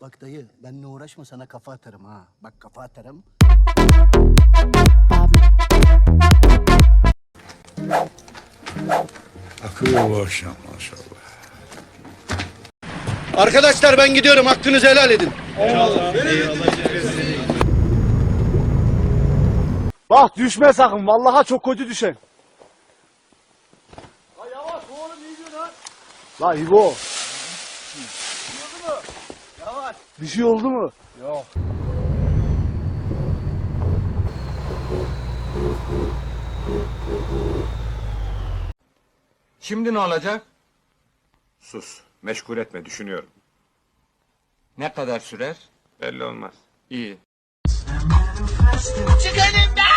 Bak dayı benimle uğraşma sana kafa atarım ha. Bak kafa atarım. Akıyor bu akşam maşallah. Arkadaşlar ben gidiyorum hakkınızı helal edin. Bak düşme sakın. Vallaha çok kötü düşen. La yavaş oğlum iyi diyor lan. La İbo. Bir şey oldu mu? Yok. Şimdi ne olacak? Sus. Meşgul etme düşünüyorum. Ne kadar sürer? Belli olmaz. İyi. Çık önümden!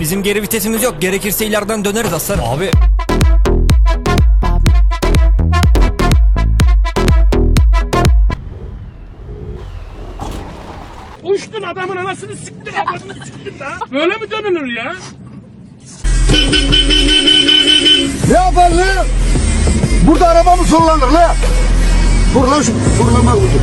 Bizim geri vitesimiz yok. Gerekirse ileriden döneriz aslanım. Abi. Uçtun adamın anasını siktin adamını siktin da. Böyle mi dönülür ya? Ne yapar lan? Burada araba mı sollanır lan? Vur lan şu fırlama vurdu.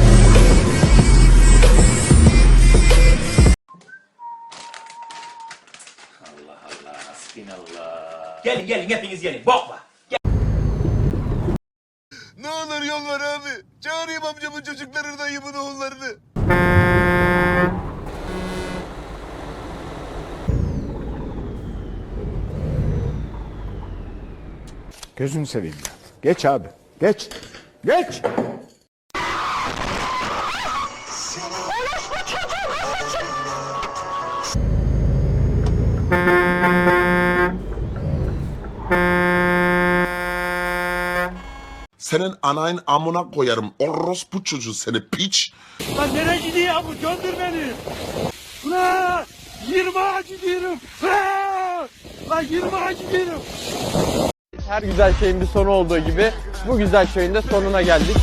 Gelin gelin hepiniz gelin. Bok var. Ne olur yol ver abi. Çağırayım amcamın çocuklarını dayımın oğullarını. Gözünü seveyim ya. Geç abi. Geç. Geç. Senin anayın amına koyarım. Orospu çocuğu seni piç. Lan nereye gidiyor bu? Gönder beni. Ulan! 20 ağacı diyorum. Ha! Lan 20 ağacı diyorum. Her güzel şeyin bir sonu olduğu gibi bu güzel şeyin de sonuna geldik.